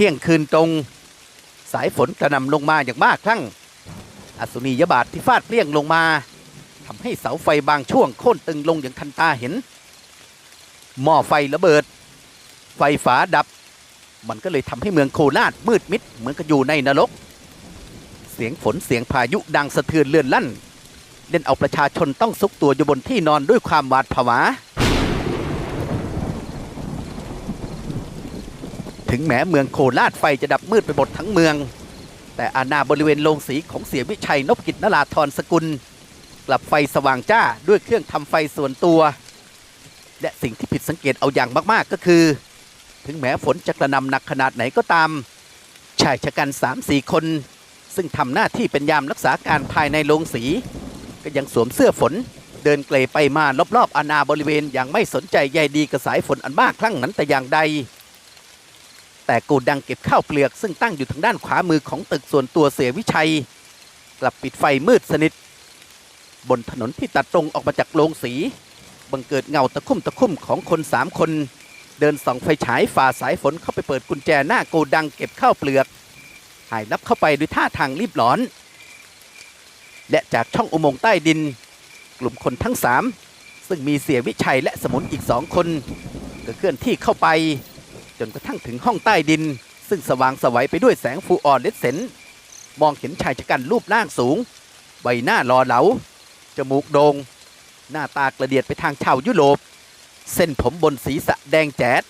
เที่ยงคืนตรง สายฝนกระหน่ำลงมาอย่างมากครั้งอสุนียบาทที่ฟาดเปรี้ยงลงมาทำให้เสาไฟบางช่วงโค่นตึงลงอย่างทันตาเห็น หม้อไฟระเบิด ไฟฟ้าดับ มันก็เลยทำให้เมืองโคราชมืดมิดเหมือนกับอยู่ในนรก เสียงฝนเสียงพายุดังสะเทือนเลื่อนลั่น เล่นเอาประชาชนต้องซุกตัวอยู่บนที่นอนด้วยความหวาดผวา ถึงแม้เมืองโคราชไฟจะดับมืดไปหมดทั้งเมือง แต่อาณาบริเวณโรงสีของเสียวิชัยนพกิจนราธรสกุล กลับไฟสว่างจ้าด้วยเครื่องทำไฟส่วนตัว และสิ่งที่ผิดสังเกตเอาอย่างมากๆก็คือ ถึงแม้ฝนจะกระนำหนักขนาดไหนก็ตาม ชายชะกัน3 4คน ซึ่งทำหน้าที่เป็นยามรักษาการภายในโรงสี ก็ยังสวมเสื้อฝนเดินเกลไปมารอบๆอาณาบริเวณอย่างไม่สนใจใยดีกับสายฝนอันมากครั้งนั้นแต่อย่างใด แต่โกดังเก็บข้าวเปลือก ซึ่งตั้งอยู่ทางด้านขวามือของตึกส่วนตัวเสียวิชัย กลับปิดไฟมืดสนิท บนถนนที่ตัดตรงออกมาจากโรงสี บังเกิดเงาตะคุ่มตะคุ่มของคนสามคน เดินส่องไฟฉายฝ่าสายฝนเข้าไปเปิดกุญแจหน้าโกดังเก็บข้าวเปลือก หายลับเข้าไปด้วยท่าทางรีบร้อน และจากช่องอุโมงค์ใต้ดิน กลุ่มคนทั้งสามซึ่งมีเสียวิชัยและสมุนอีกสองคนก็เคลื่อนที่เข้าไป จนกระทั่งถึงห้องใต้ดิน ซึ่งสว่างสวัยไปด้วยแสงฟูออนเลดเซนมองเห็นชายชะกันรูปร่างสูง ใบหน้ารอเหลา จมูกโดง่งหน้าตากระเดียดไปทางชาวยุโรป เส้นผมบนศีรษะแดงแจ๊ด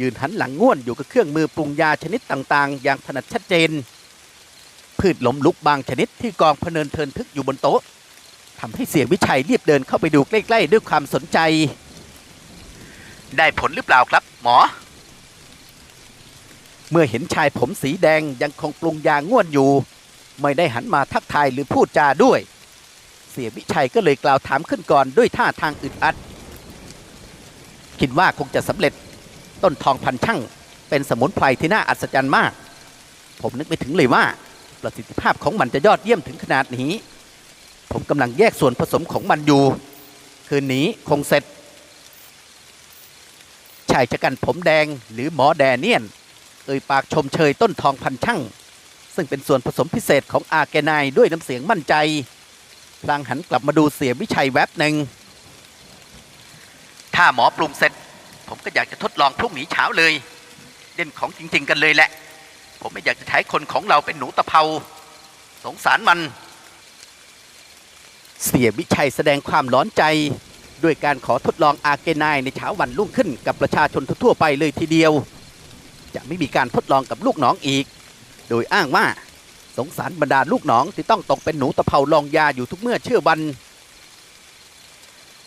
ยืนหันหลังง่วนอยู่กับเครื่องมือปรุงยาชนิดต่างๆ อย่างถนัดชัดเจน พืชล้มลุกบางชนิดที่กองพเนินเทินทึกอยู่บนโต๊ะทำให้เสียวิชัยรีบเดินเข้าไปดูใกล้ ๆ ด้วยความสนใจ ได้ผลหรือเปล่าครับ หมอ เมื่อเห็นชายผมสีแดงยังคงปรุงยาง่วนอยู่ ไม่ได้หันมาทักทายหรือพูดจาด้วย เสียวิชัยก็เลยกล่าวถามขึ้นก่อนด้วยท่าทางอึดอัด คิดว่าคงจะสำเร็จต้นทองพันช่างเป็นสมุนไพรที่น่าอัศจรรย์มาก ผมนึกไม่ถึงเลยว่า ประสิทธิภาพของมันจะยอดเยี่ยมถึงขนาดนี้ ผมกำลังแยกส่วนผสมของมันอยู่ คืนนี้คงเสร็จชายชะกันผมแดงหรือหมอแดเนียน เอ่ยปากชมเชยต้นทองพันช่าง ซึ่งเป็นส่วนผสมพิเศษของอาแกไนด้วยน้ำเสียงมั่นใจพลางหันกลับมาดูเสียวิชัยแวบหนึ่งถ้าหมอปรุงเสร็จ ผมก็อยากจะทดลองพรุ่งนี้เช้าเลยเล่นของจริง ๆ กันเลยแหละ ผมไม่อยากจะใช้คนของเราเป็นหนูตะเภา สงสารมัน เสียวิชัยแสดงความร้อนใจ ด้วยการขอทดลองอาเกนายในเช้าวันรุ่งขึ้นกับประชาชนทั่วไปเลยทีเดียว จะไม่มีการทดลองกับลูกน้องอีก โดยอ้างว่าสงสารบรรดาลูกน้องที่ต้องตกเป็นหนูตะเภาลองยาอยู่ทุกเมื่อเชื่อวัน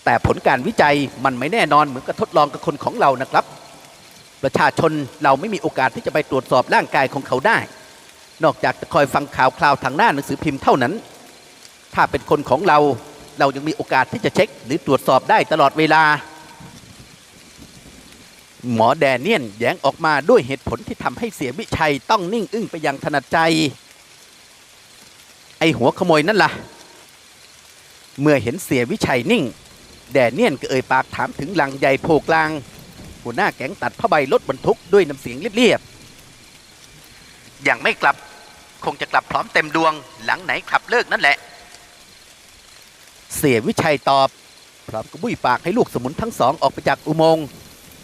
แต่ผลการวิจัยมันไม่แน่นอนเหมือนกับทดลองกับคนของเรานะครับ ประชาชนเราไม่มีโอกาสที่จะไปตรวจสอบร่างกายของเขาได้ นอกจากจะคอยฟังข่าวคราวทางหน้าหนังสือพิมพ์เท่านั้น ถ้าเป็นคนของเราเรายังมีโอกาสที่จะเช็คหรือตรวจสอบได้ตลอดเวลา หมอแดเนียนแย้งออกมาด้วยเหตุผลที่ทำให้เสียวิชัยต้องนิ่งอึ้งไปอย่างถนัดใจ ไอหัวขโมยนั่นล่ะ เมื่อเห็นเสียวิชัยนิ่ง แดเนียนก็เอ่ยปากถามถึงหลังใหญ่โผกลาง หัวหน้าแก๊งตัดผ้าใบรถบรรทุกด้วยน้ำเสียงเรียบๆยังไม่กลับคงจะกลับพร้อมเต็มดวงหลังไหนขับเลิกนั่นแหละ เสียวิชัยตอบพร้อมกับบุยปากให้ลูกสมุนทั้งสองออกไปจากอุโมงค์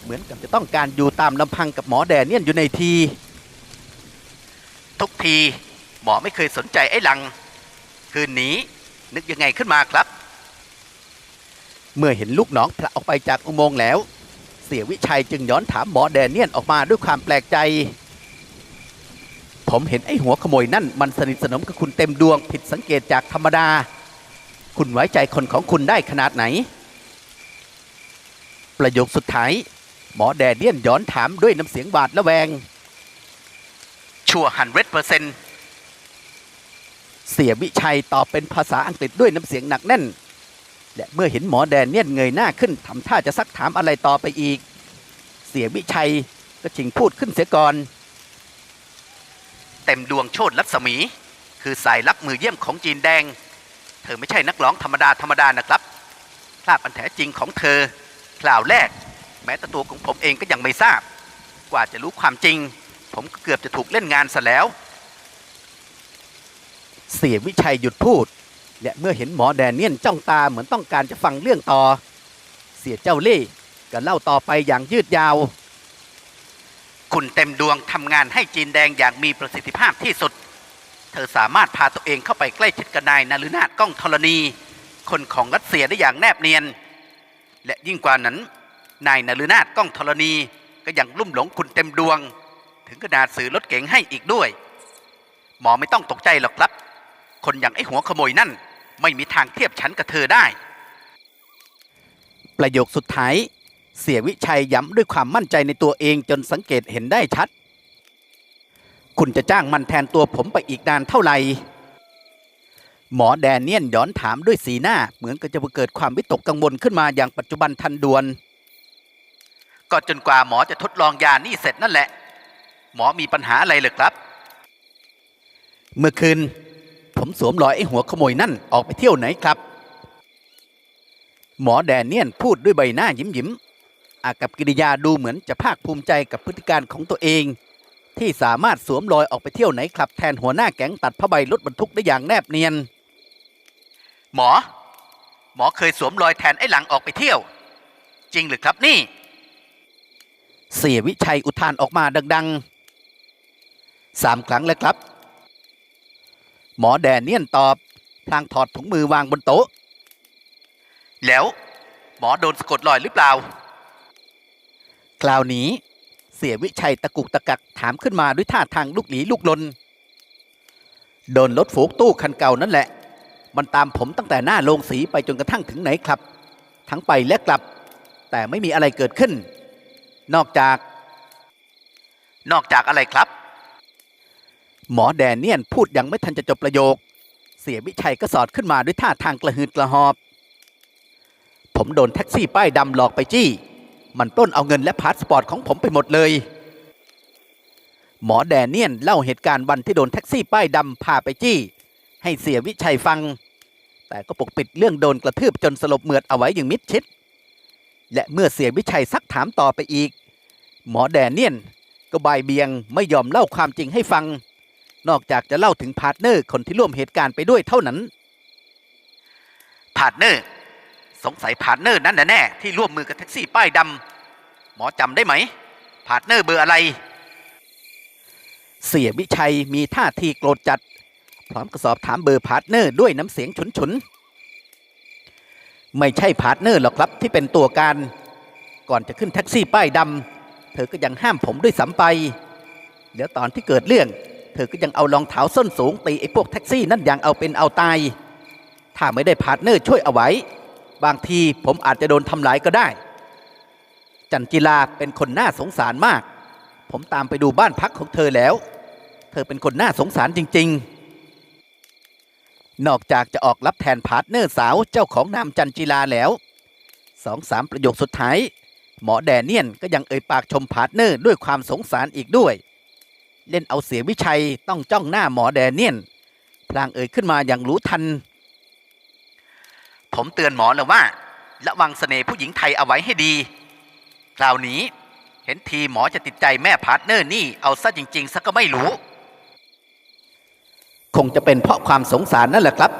เหมือนกับจะต้องการอยู่ตามลำพังกับหมอแดเนียนอยู่ในที ทุกทีหมอไม่เคยสนใจไอ้หลัง คืนนี้นึกยังไงขึ้นมาครับ เมื่อเห็นลูกน้องพละออกไปจากอุโมงค์แล้ว เสียวิชัยจึงย้อนถามหมอแดเนียนออกมาด้วยความแปลกใจ ผมเห็นไอ้หัวขโมยนั่นมันสนิทสนมกับคุณเต็มดวงผิดสังเกตจากธรรมดา คุณไว้ใจคนของคุณได้ขนาดไหน ประโยคสุดท้าย หมอแดเนียนย้อนถามด้วยน้ำเสียงบาดและแวง ชัวฮันเรดเปอร์เซนเสียวิชัยตอบเป็นภาษาอังกฤษด้วยน้ำเสียงหนักแน่น และเมื่อเห็นหมอแดเนียนเงยหน้าขึ้นทำท่าจะซักถามอะไรต่อไปอีก เสียวิชัยก็ชิงพูดขึ้นเสียก่อน เต็มดวงโชดรัศมี คือสายลับมือเยี่ยมของจีนแดง เธอไม่ใช่นักร้องธรรมดาธรรมดานะครับภาพอันแท้จริงของเธอคราวแรก แม้แต่ตัวของผมเองก็ยังไม่ทราบ กว่าจะรู้ความจริง ผมก็เกือบจะถูกเล่นงานซะแล้ว เสียวิชัยหยุดพูด และเมื่อเห็นหมอแดเนียนจ้องตาเหมือนต้องการจะฟังเรื่องต่อ เสียเจ้าเล่ห์ก็เล่าต่อไปอย่างยืดยาว คุณเต็มดวงทำงานให้จีนแดงอย่างมีประสิทธิภาพที่สุด เธอสามารถพาตัวเองเข้าไปใกล้ชิดกับนายนารุนาถก้องธรณี คนของรัสเซียได้อย่างแนบเนียน และยิ่งกว่านั้น นายนารุนาถก้องธรณี ก็ยังลุ่มหลงคุณเต็มดวง ถึงขนาดซื้อรถเก๋งให้อีกด้วย หมอไม่ต้องตกใจหรอกครับ คนอย่างไอ้หัวขโมยนั่น ไม่มีทางเทียบชั้นกับเธอได้ ประโยคสุดท้าย เสียวิชัยย้ำด้วยความมั่นใจในตัวเองจนสังเกตเห็นได้ชัด คุณจะจ้างมันแทนตัวผมไปอีกนานเท่าไหร่หมอแดเนียนย้อนถามด้วยสีหน้าเหมือนกับจะเกิดความวิตกกังวลขึ้นมาอย่างปัจจุบันทันด่วน ก็จนกว่าหมอจะทดลองยานี่เสร็จนั่นแหละ หมอมีปัญหาอะไรเลยครับ เมื่อคืน ผมสวมรอยไอ้หัวขโมยนั่นออกไปเที่ยวไหนครับ หมอแดเนียนพูดด้วยใบหน้ายิ้มยิ้มๆอากับกิริยาดูเหมือนจะภาคภูมิใจกับพฤติการของตัวเอง ที่สามารถสวมรอยออกไปเที่ยวไหนครับ แทนหัวหน้าแก๊งตัดผ้าใบรถบรรทุกได้อย่างแนบเนียน หมอ หมอเคยสวมรอยแทนไอ้หลังออกไปเที่ยว จริงหรือครับนี่ เสียวิชัยอุทานออกมาดังๆสามครั้งแล้วครับ หมอแดเนียนตอบพลางถอดถุงมือวางบนโต๊ะ แล้วหมอโดนสะกดรอยหรือเปล่า คราวนี้เสียวิชัยตะกุกตะกักถามขึ้นมาด้วยท่าทางลุกหลีลุกลน โดนรถฝูกตู้คันเก่านั่นแหละ มันตามผมตั้งแต่หน้าโรงสีไปจนกระทั่งถึงไหนครับ ทั้งไปและกลับ แต่ไม่มีอะไรเกิดขึ้น นอกจาก นอกจากอะไรครับ หมอแดเนียนพูดยังไม่ทันจะจบประโยค เสียวิชัยก็สอดขึ้นมาด้วยท่าทางกระหืดกระหอบ ผมโดนแท็กซี่ป้ายดำหลอกไปจี้ มันปล้นเอาเงินและพาสปอร์ตของผมไปหมดเลย หมอแดเนียนเล่าเหตุการณ์วันที่โดนแท็กซี่ป้ายดำพาไปจี้ ให้เสียวิชัยฟัง แต่ก็ปกปิดเรื่องโดนกระทืบจนสลบเหมือดเอาไว้อย่างมิดชิดและเมื่อเสียวิชัยซักถามต่อไปอีก หมอแดเนียนก็บายเบียงไม่ยอมเล่าความจริงให้ฟัง นอกจากจะเล่าถึงพาร์ทเนอร์คนที่ร่วมเหตุการณ์ไปด้วยเท่านั้น พาร์ทเนอร์ สงสัยพาร์ทเนอร์นั่นแน่ๆที่ร่วมมือกับแท็กซี่ป้ายดำหมอจำได้ไหม พาร์ทเนอร์เบอร์อะไร เสียวิชัยมีท่าทีโกรธจัด พร้อมกับสอบถามเบอร์พาร์ทเนอร์ด้วยน้ำเสียงฉุนฉุนๆไม่ใช่พาร์ทเนอร์หรอกครับที่เป็นตัวการ ก่อนจะขึ้นแท็กซี่ป้ายดำ เธอก็ยังห้ามผมด้วยซ้ำไป เดี๋ยวตอนที่เกิดเรื่อง เธอก็ยังเอารองเท้าส้นสูงตีไอ้พวกแท็กซี่นั่นอย่างเอาเป็นเอาตาย ถ้าไม่ได้พาร์ทเนอร์ช่วยเอาไว้ บางทีผมอาจจะโดนทำร้ายก็ได้ จันจิลาเป็นคนน่าสงสารมาก ผมตามไปดูบ้านพักของเธอแล้ว เธอเป็นคนน่าสงสารจริง ๆ นอกจากจะออกรับแทนพาร์ทเนอร์สาวเจ้าของนามจันจิลาแล้วสองสามประโยคสุดท้าย หมอแดเนียนก็ยังเอ่ยปากชมพาร์ทเนอร์ด้วยความสงสารอีกด้วย เล่นเอาเสียวิชัยต้องจ้องหน้าหมอแดเนียนพลางเอ่ยขึ้นมาอย่างรู้ทัน ผมเตือนหมอแล้วว่า ระวังเสน่ห์ผู้หญิงไทยเอาไว้ให้ดี คราวนี้เห็นทีหมอจะติดใจแม่พาร์ทเนอร์นี่เอาซะจริงๆซะก็ไม่รู้ คงจะเป็นเพราะความสงสารนั่นแหละครับ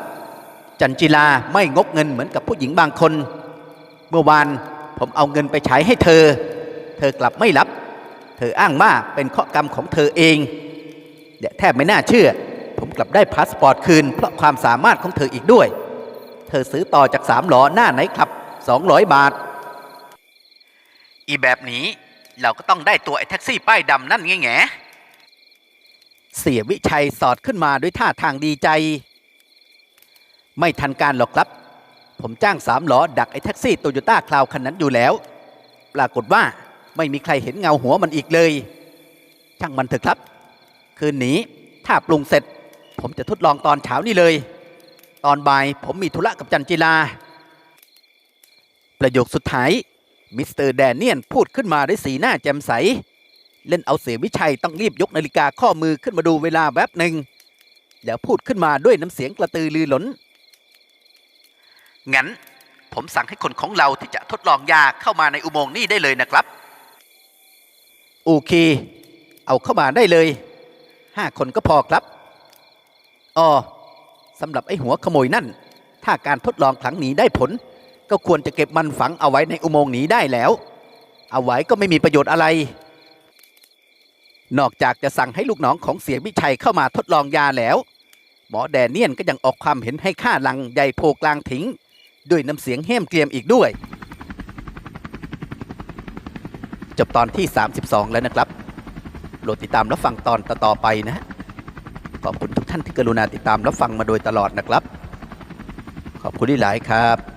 จันจิลาไม่งกเงินเหมือนกับผู้หญิงบางคน เมื่อวาน ผมเอาเงินไปใช้ให้เธอ เธอกลับไม่รับ เธออ้างว่าเป็นข้อกรรมของเธอเองและแทบไม่น่าเชื่อ ผมกลับได้พาสปอร์ตคืน เพราะความสามารถของเธออีกด้วย เธอซื้อต่อจากสามหลอหน้าไหนครับ200 บาท อีแบบนี้เราก็ต้องได้ตัวไอ้แท็กซี่ป้ายดำนั่นไงแงเสียวิชัยสอดขึ้นมาด้วยท่าทางดีใจ ไม่ทันการหรอกครับ ผมจ้างสามล้อดักไอ้แท็กซี่โตโยต้าคลาวคันนั้นอยู่แล้ว ปรากฏว่าไม่มีใครเห็นเงาหัวมันอีกเลย ช่างมันเถอะครับ คืนนี้ถ้าปรุงเสร็จ ผมจะทดลองตอนเช้านี่เลย ตอนบ่ายผมมีธุระกับจันจิลา ประโยคสุดท้ายมิสเตอร์แดเนียนพูดขึ้นมาด้วยสีหน้าแจ่มใส เล่นเอาเสียวิชัยต้องรีบยกนาฬิกาข้อมือขึ้นมาดูเวลาแวบหนึ่ง แล้วพูดขึ้นมาด้วยน้ำเสียงกระตือรือร้น งั้นผมสั่งให้คนของเราที่จะทดลองยาเข้ามาในอุโมงค์นี่ได้เลยนะครับ โอเคเอเอาเข้ามาได้เลยห้าคนก็พอครับอ๋อสำหรับไอ้หัวขโมยนั่น ถ้าการทดลองครั้งนี้ได้ผล ก็ควรจะเก็บมันฝังเอาไว้ในอุโมงค์นี้ได้แล้ว เอาไว้ก็ไม่มีประโยชน์อะไร นอกจากจะสั่งให้ลูกน้องของเสียวิชัยเข้ามาทดลองยาแล้ว หมอแดเนียนก็ยังออกความเห็นให้ฆ่าลังใหญ่โพกลางทิ้ง ด้วยน้ำเสียงเห้มเกรียมอีกด้วย จบตอนที่ 32 แล้วนะครับโปรดติดตามรับฟังตอนต่อๆไปนะฮะขอบคุณทุกท่านที่กรุณาติดตามรับฟังมาโดยตลอดนะครับ ขอบคุณที่หลายครับ